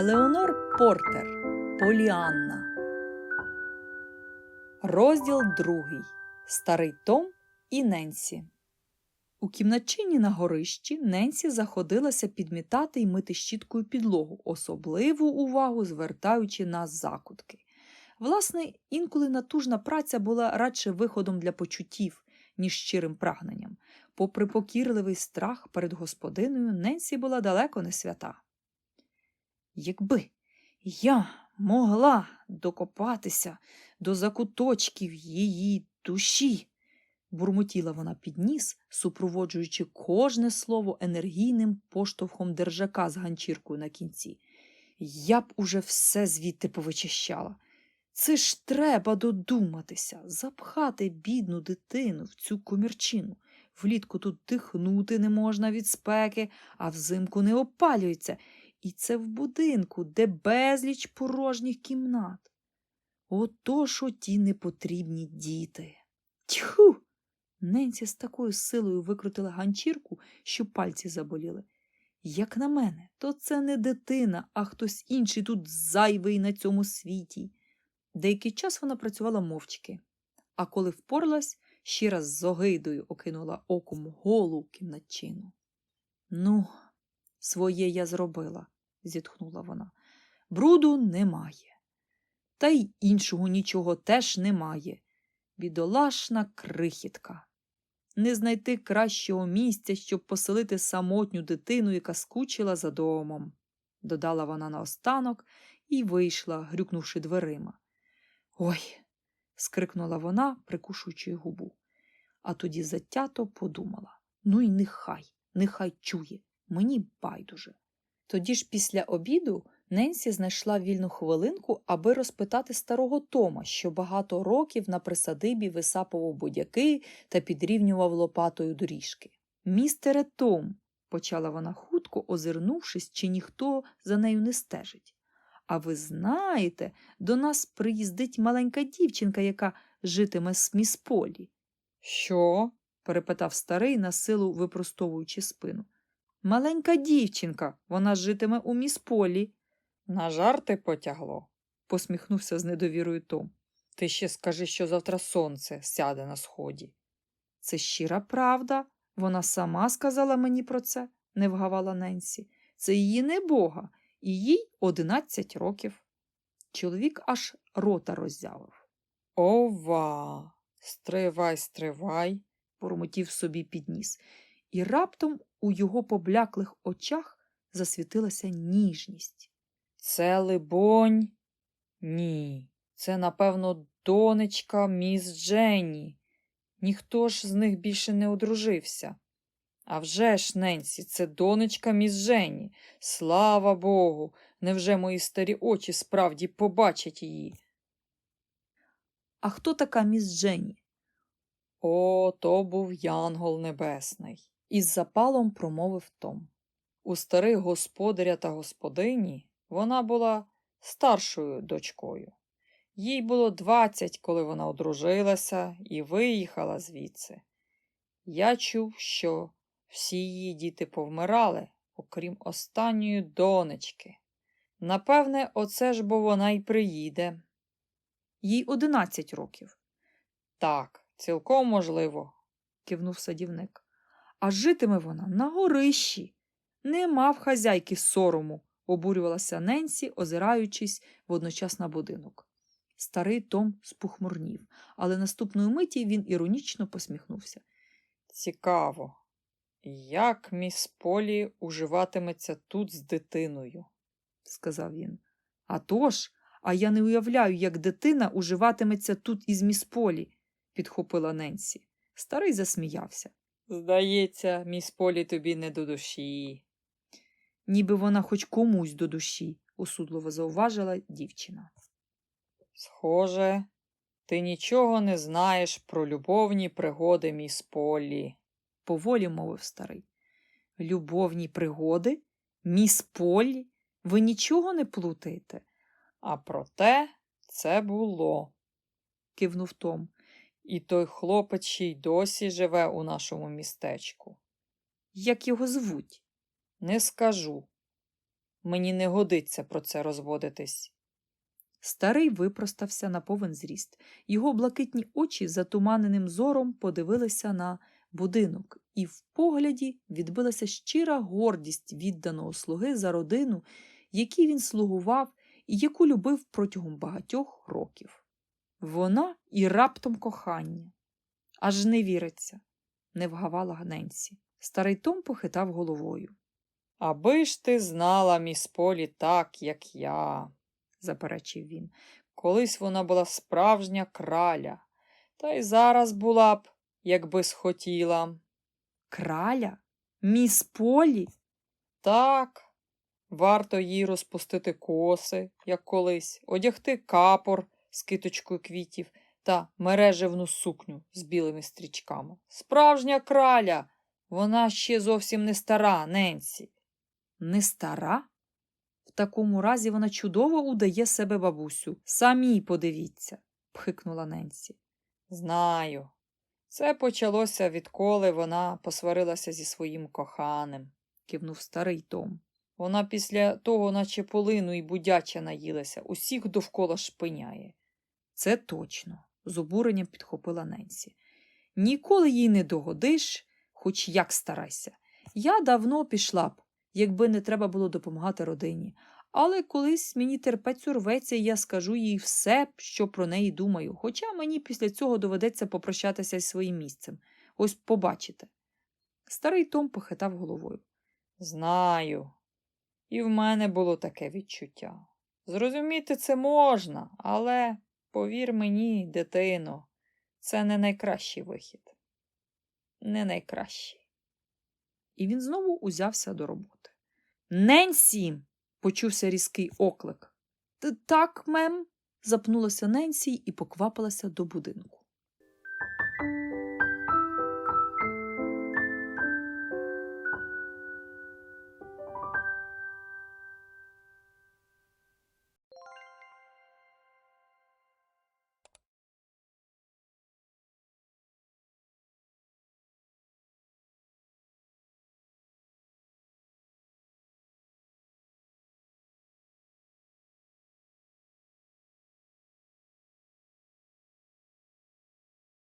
Елеонор Портер Поліанна. Розділ другий. Старий Том і Ненсі. У кімнатчині на горищі Ненсі заходилася підмітати й мити щіткою підлогу, особливу увагу звертаючи на закутки. Власне, інколи натужна праця була радше виходом для почуттів, ніж щирим прагненням. Попри покірливий страх перед господиною, Ненсі була далеко не свята. Якби я могла докопатися до закуточків її душі, бурмотіла вона під ніс, супроводжуючи кожне слово енергійним поштовхом держака з ганчіркою на кінці. Я б уже все звідти повичищала. Це ж треба додуматися, запхати бідну дитину в цю комірчину. Влітку тут дихнути не можна від спеки, а взимку не опалюється. І це в будинку, де безліч порожніх кімнат. Отож оті непотрібні діти. Тьху! Ненці з такою силою викрутила ганчірку, що пальці заболіли. Як на мене, то це не дитина, а хтось інший тут зайвий на цьому світі. Деякий час вона працювала мовчки, а коли впоралась, ще раз з огидою окинула оком голу кімнатчину. Ну, своє я зробила, зітхнула вона. Бруду немає. Та й іншого нічого теж немає. Бідолашна крихітка. Не знайти кращого місця, щоб поселити самотню дитину, яка скучила за домом, додала вона наостанок і вийшла, грюкнувши дверима. Ой. скрикнула вона, прикушуючи губу. А тоді затято подумала ну й нехай, нехай чує, мені байдуже. Тоді ж після обіду Ненсі знайшла вільну хвилинку, аби розпитати старого Тома, що багато років на присадибі висапував будяки та підрівнював лопатою доріжки. Містере Том, почала вона хутко, озирнувшись, чи ніхто за нею не стежить. А ви знаєте, до нас приїздить маленька дівчинка, яка житиме з місполі. Що? перепитав старий, на силу випростовуючи спину. Маленька дівчинка, вона житиме у місполі. На жарти потягло, посміхнувся з недовірою Том. Ти ще скажи, що завтра сонце сяде на сході. Це щира правда. Вона сама сказала мені про це, не вгавала Ненсі. Це її небога, і їй одинадцять років. Чоловік аж рота роззявив. Ова, стривай, стривай, бурмотів собі підніс, і раптом у його побляклих очах засвітилася ніжність. Це, либонь, ні, це, напевно, донечка міс Дженні. Ніхто ж з них більше не одружився. А вже ж, Ненсі, це донечка міс Дженні. Слава Богу, невже мої старі очі справді побачать її? А хто така міс Дженні? О, то був Янгол Небесний, із запалом промовив Том. У старих господаря та господині вона була старшою дочкою. Їй було двадцять, коли вона одружилася і виїхала звідси. Я чув, що всі її діти повмирали, окрім останньої донечки. Напевне, оце ж бо вона й приїде. Їй одинадцять років. Так, цілком можливо, кивнув садівник. А житиме вона на горищі. Не мав хазяйки сорому, обурювалася Ненсі, озираючись водночас на будинок. Старий Том спухмурнів, але наступної миті він іронічно посміхнувся. Цікаво, як міс Полі уживатиметься тут з дитиною, сказав він. «А тож, а я не уявляю, як дитина уживатиметься тут із міс Полі, підхопила Ненсі. Старий засміявся. Здається, міс Полі тобі не до душі. Ніби вона хоч комусь до душі, осудливо зауважила дівчина. Схоже, ти нічого не знаєш про любовні пригоди міс Полі, поволі мовив старий. Любовні пригоди? Міс Полі? Ви нічого не плутаєте? А проте це було, кивнув Том. І той хлопець ще й досі живе у нашому містечку. Як його звуть? Не скажу. Мені не годиться про це розводитись. Старий випростався на повен зріст. Його блакитні очі затуманеним зором подивилися на будинок, і в погляді відбилася щира гордість відданого слуги за родину, якій він слугував і яку любив протягом багатьох років. Вона і раптом кохання. Аж не віриться, не вгавала Ненсі. Старий Том похитав головою, Аби ж ти знала, міс Полі, так, як я. заперечив він. Колись вона була справжня краля, та й зараз була б, якби схотіла. Краля? Міс Полі? Так, варто їй розпустити коси, як колись, одягти капор з киточкою квітів та мережевну сукню з білими стрічками. Справжня краля, вона ще зовсім не стара, Ненсі. Не стара? В такому разі вона чудово удає себе бабусю. Самі подивіться, пхикнула Ненсі. Знаю. Це почалося, відколи вона посварилася зі своїм коханим. кивнув старий Том. Вона після того, наче полину і будяча наїлася, усіх довкола шпиняє. Це точно, з обуренням підхопила Ненсі. Ніколи їй не догодиш, хоч як старайся. Я давно пішла б, якби не треба було допомагати родині. Але колись мені терпець урветься, і я скажу їй все, що про неї думаю, хоча мені після цього доведеться попрощатися із своїм місцем. Ось побачите. Старий Том похитав головою. Знаю. І в мене було таке відчуття. Зрозуміти це можна, але, повір мені, дитино, це не найкращий вихід. Не найкращий. І він знову узявся до роботи. Ненсі. почувся різкий оклик. Так, мем. запнулася Ненсі і поквапилася до будинку.